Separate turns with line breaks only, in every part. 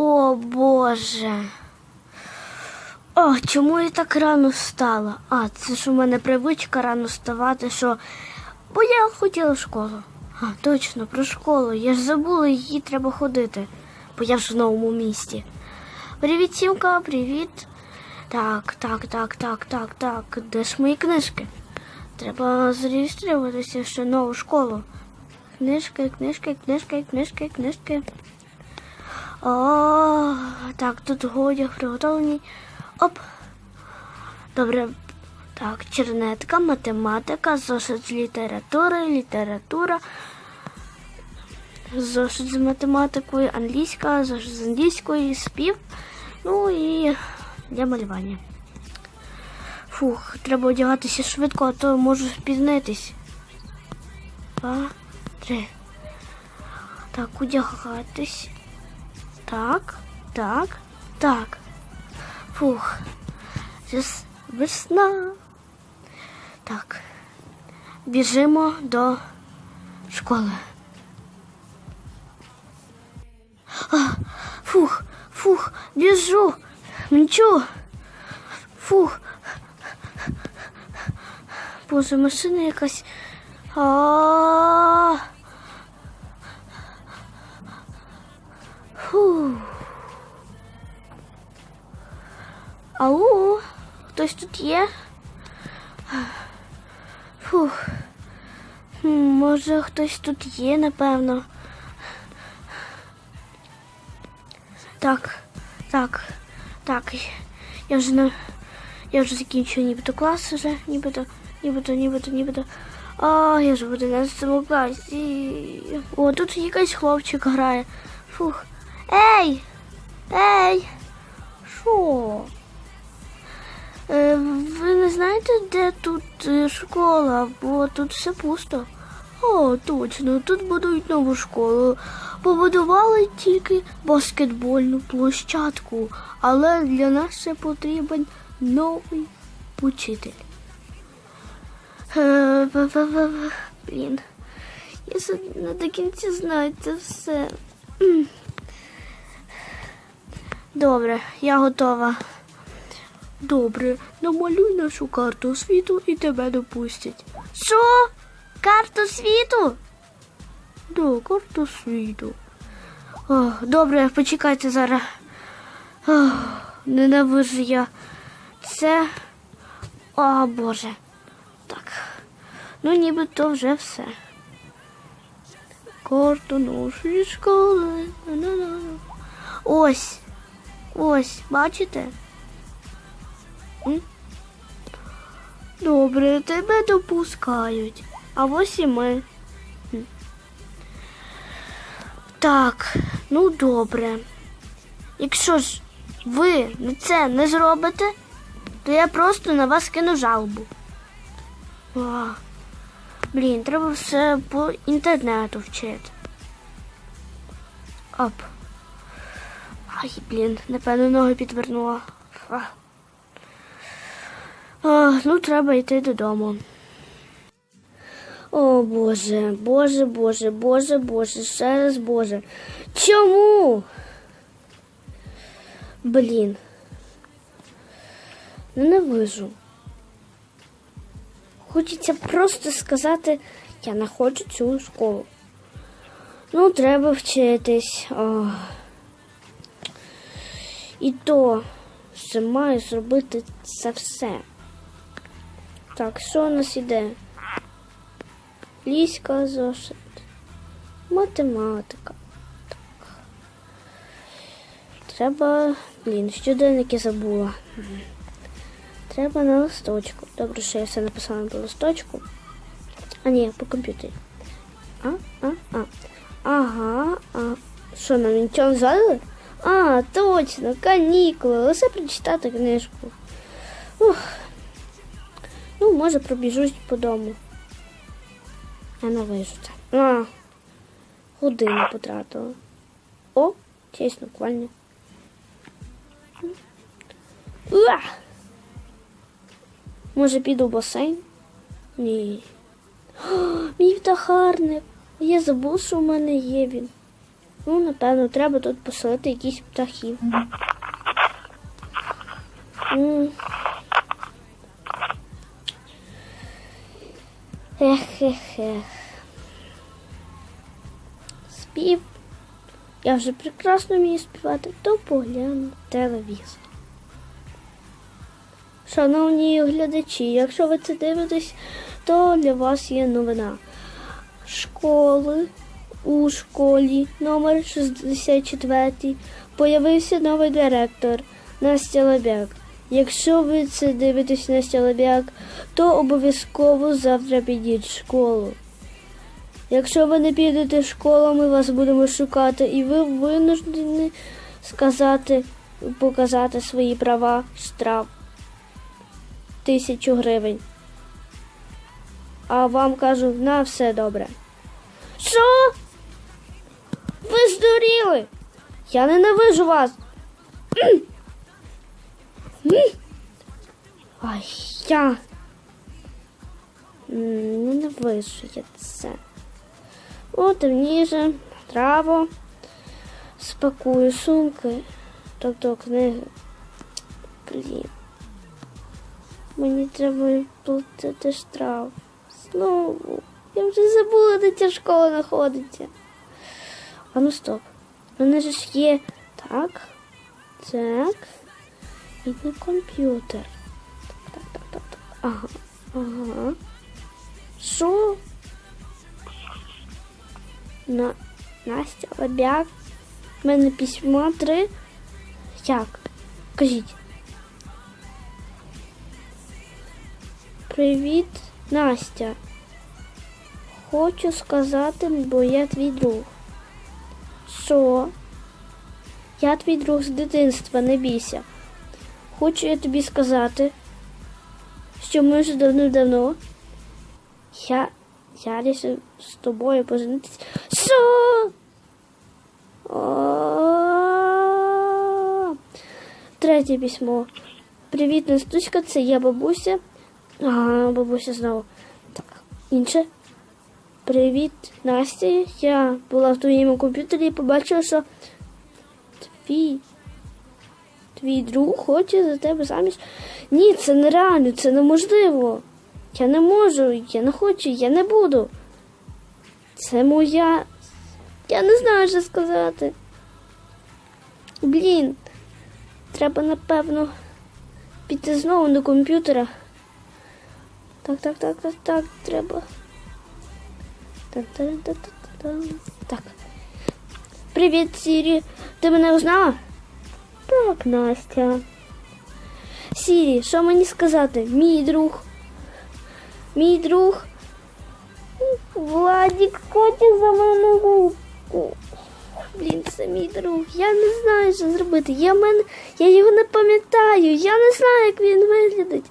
О Боже. О, чому я так рано встала? А, це ж у мене привичка рано вставати, що. Бо я хотіла в школу. А, точно, про школу. Я ж забула, її треба ходити, бо я ж в новому місті. Привіт, Сімка, привіт. Так, так, так, так, так, так. Де ж мої книжки? Треба зареєструватися ще в нову школу. Книжки, книжки, книжки, книжки, книжки. О, так, тут одяг приготовлений. Оп. Добре. Так, чернетка, математика, зошит з літератури, література, зошит з математикою, англійська, зошит з англійської, спів. Ну і для малювання. Фух, треба одягатися швидко, а то можу спізнитись. Два, три. Так, одягатись. Так, так, так. Фух. Зараз весна. Так. Біжимо до школи. А, фух, фух, біжу. Нічого. Фух. Боже, машина якась. А. Ау, хтось тут є? Фух. Може, хтось тут є, напевно. Так, так, так. Я вже на. Я вже закінчую нібито клас вже, нібито, нібито, нібито, нібито. А, я ж в 11 класі. О, тут якийсь хлопчик грає. Фух. Ей! Ей! Що? Знаєте, де тут е, школа? Бо тут все пусто. О, точно, тут будують нову школу. Побудували тільки баскетбольну площадку, але для нас ще потрібен новий учитель. Е. Блін. Я не до кінця знаю це все. Добре, я готова. Добре, намалюй нашу карту світу і тебе допустять. Що? Карту світу? Да, карту світу. О, добре, почекайте зараз. Ох, ненавижу я. Це. О, Боже. Так. Ну, нібито вже все. Карту нашої школи. На-на-на. Ось. Ось, бачите? Добре, тебе допускають. А ось і ми. Так, ну добре. Якщо ж ви це не зробите, то я просто на вас кину жалобу. А, блін, треба все по інтернету вчити. Оп. Ай, блін, напевно, ноги підвернула. А. Ну, треба йти додому. О Боже, Боже, Боже, Боже, Боже, ще раз Боже. Чому? Блін. Ненавижу. Хочеться просто сказати, я не хочу цю школу. Ну, треба вчитись. Ох. І то, що маю зробити це все. Так, що у нас іде? Ліська зошит. Математика. Так. Треба. Блін, щоденники забула. Треба на листочку. Добре, що я все написала на листочку. А ні, по комп'ютері. А, а, а. Ага, а. Що, нам нічого не? А, точно, канікули. Лише прочитати книжку. Ух. Ну, може, пробіжусь по дому. Не вижу це. А, годину потратила. О, чесно, буквально. Уа! Може, піду в басейн? Ні. О, мій птахарник. Я забув, що в мене є він. Ну, напевно, треба тут поселити якісь птахів. М. ех, ех. Спів. Я вже прекрасно вмію співати, то погляну телевізор. Шановні глядачі, якщо ви це дивитесь, то для вас є новина. Школи у школі номер 64 появився новий директор Настя Лебяк. Якщо ви це дивитесь Настя Лебяк, то обов'язково завтра підіть в школу. Якщо ви не підете в школу, ми вас будемо шукати, і ви винуждені сказати, показати свої права штраф тисячу гривень. А вам кажу, на все добре. Що? Ви здуріли? Я ненавижу вас. Ай, я ненавижу я це. О, темніше, траво, спакую сумки, тобто книги. Блін. Мені треба платити штраф. Знову. Я вже забула, де ця школа знаходиться. А ну стоп. У мене ж є так. Так. На комп'ютер. Так, так, так, так. Ага. Ага. Що? На Настя Лебяк. У мене письмо три. Як? Кажіть. Привіт, Настя. Хочу сказати, бо я твій друг. Що? Я твій друг з дитинства, не бійся. Хочу я тобі сказати, що ми вже давно-давно. Я, я рішив з тобою поженитися. Що? Третє письмо. Привіт, Настуська, це я бабуся. Ага, бабуся знову. Так, інше. Привіт, Настя. Я була в твоєму комп'ютері і побачила, що твій, твій друг хоче за тебе заміж. Ні, це нереально, це неможливо. Я не можу, я не хочу, я не буду. Це моя. Я не знаю, що сказати. Блін, треба, напевно, піти знову до комп'ютера. Так, так, так, так, так, треба. Так, так, так, так, так. Привіт, Сірі. Ти мене узнала? Так, Настя. Сірі, що мені сказати? Мій друг. Мій друг. Владік хоче за мене руку. Блін, це мій друг. Я не знаю, що зробити. Я, мен... я його не пам'ятаю. Я не знаю, як він виглядить.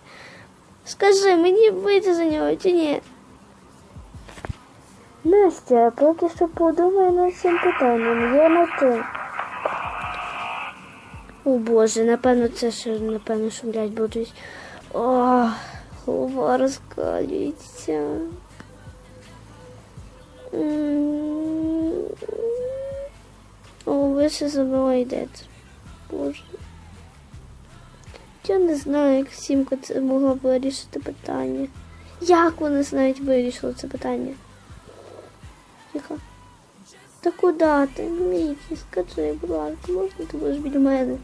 Скажи, мені вийти за нього чи ні? Настя, поки що подумай над цим питанням. Я на ти. О Боже, напевно, це ще, напевно, шумлять будуть. О, голова розкалюється. О, ви ще за мною йдете. Боже. Я не знаю, як Сімка це могла вирішити питання. Як вони навіть вирішили це питання? Тихо. Та куди ти? Мікі, скажи, будь ласка, можна ти будеш біля мене?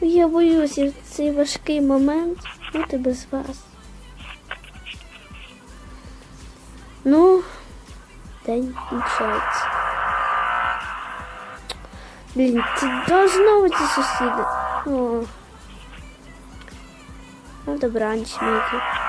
Я боюся в цей важкий момент бути без вас. Ну, день кінчається. Блін, це знову ці сусіди. О. Ну, добраніч, Мікі.